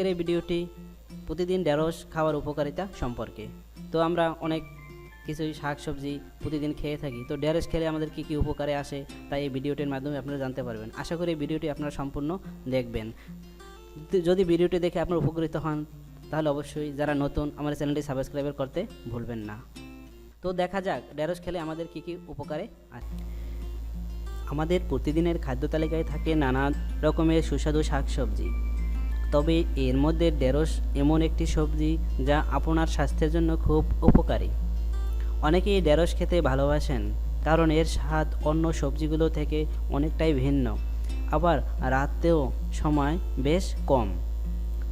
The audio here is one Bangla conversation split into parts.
আজকের এই ভিডিওটি প্রতিদিন ঢেঁড়স খাওয়ার উপকারিতা সম্পর্কে। তো আমরা অনেক কিছু শাকসবজি প্রতিদিন খেয়ে থাকি। তো ঢেঁড়স খেলে আমাদের কী কী উপকারে আসে তাই এই ভিডিওটির মাধ্যমে আপনারা জানতে পারবেন। আশা করি এই ভিডিওটি আপনারা সম্পূর্ণ দেখবেন। যদি- ভিডিওটি দেখে আপনারা উপকৃত হন, তাহলে অবশ্যই যারা নতুন আমার চ্যানেলটি সাবস্ক্রাইব করতে ভুলবেন না। তো দেখা যাক ঢেঁড়স খেলে আমাদের কী কী উপকারে আসে আমাদের প্রতিদিনের খাদ্য তালিকায় থাকে নানা রকমের সুস্বাদু শাকসবজি। তবে এর মধ্যে ঢেঁড়স এমন একটি সবজি যা আপনার স্বাস্থ্যের জন্য খুব উপকারী। অনেকেই ঢেঁড়স খেতে ভালোবাসেন, কারণ এর স্বাদ অন্য সবজিগুলো থেকে অনেকটাই ভিন্ন। আবার রাতেও সময় বেশ কম।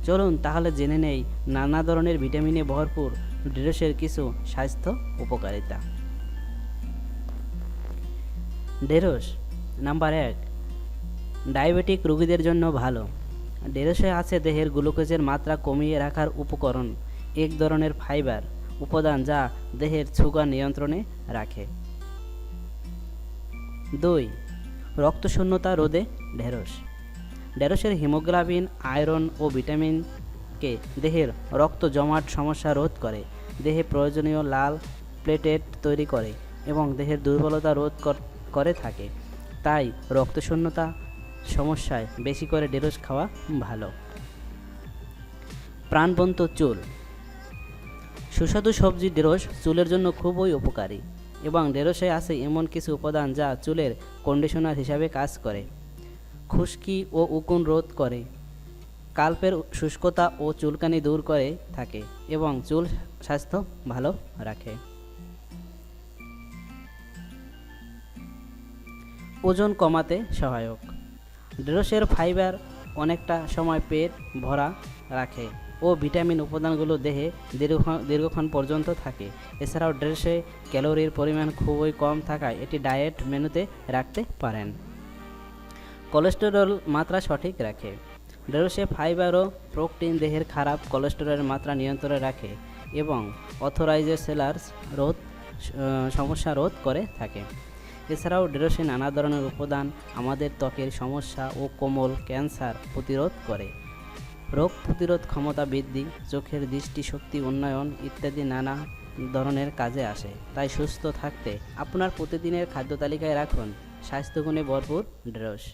চলুন তাহলে জেনে নেই নানা ধরনের ভিটামিনে ভরপুর ঢেঁড়সের কিছু স্বাস্থ্য উপকারিতা। ঢেঁড়স, নাম্বার এক, ডায়াবেটিক রোগীদের জন্য ভালো। ঢেঁড়সে আছে দেহের গ্লুকোজের মাত্রা কমিয়ে রাখার উপকরণ, এক ধরনের ফাইবার, উপাদান যা দেহের সুগার নিয়ন্ত্রণে রাখে। দুই, রক্তশূন্যতা রোধে ঢেঁড়স। ঢেঁড়সের হিমোগ্লোবিন, আয়রন ও ভিটামিনকে দেহের রক্ত জমাট সমস্যা রোধ করে, দেহে প্রয়োজনীয় লাল প্লেটেট তৈরি করে এবং দেহের দুর্বলতা রোধ করে থাকে। তাই রক্তশূন্যতা সমস্যায় বেশি করে ঢেঁড়স খাওয়া ভালো। প্রাণবন্ত চুল। সুস্বাদু সবজি ঢেঁড়স চুলের জন্য খুবই উপকারী এবং ঢেঁড়সে আছে এমন কিছু উপাদান যা চুলের কন্ডিশনার হিসাবে কাজ করে। খুশকি ও উকুন রোধ করে। কাল্পের শুষ্কতা ও চুলকানি দূর করে থাকে এবং চুল স্বাস্থ্য ভালো রাখে। ওজন কমাতে সহায়ক। ঢেঁড়সের ফাইবার অনেকটা সময় পেট ভরা রাখে ও ভিটামিন উপাদানগুলো দেহে দীর্ঘক্ষণ দীর্ঘক্ষণ পর্যন্ত থাকে। এছাড়াও ড্রেসে ক্যালোরির পরিমাণ খুবই কম থাকায় এটি ডায়েট মেনুতে রাখতে পারেন। কোলেস্টেরল মাত্রা সঠিক রাখে। ঢেঁড়সে ফাইবার ও প্রোটিন দেহের খারাপ কোলেস্টেরলের মাত্রা নিয়ন্ত্রণে রাখে এবং অথরাইজের সেলার্স রোধ সমস্যা রোধ করে থাকে। এছাড়াও ঢেঁড়সে নানা ধরনের উপাদান আমাদের ত্বকের সমস্যা ও কোমল ক্যান্সার প্রতিরোধ করে। রোগ প্রতিরোধ ক্ষমতা বৃদ্ধি, চোখের দৃষ্টিশক্তি উন্নয়ন ইত্যাদি নানা ধরনের কাজে আসে। তাই সুস্থ থাকতে আপনার প্রতিদিনের খাদ্য তালিকায় রাখুন। স্বাস্থ্যগুণে ভরপুর ঢেঁড়স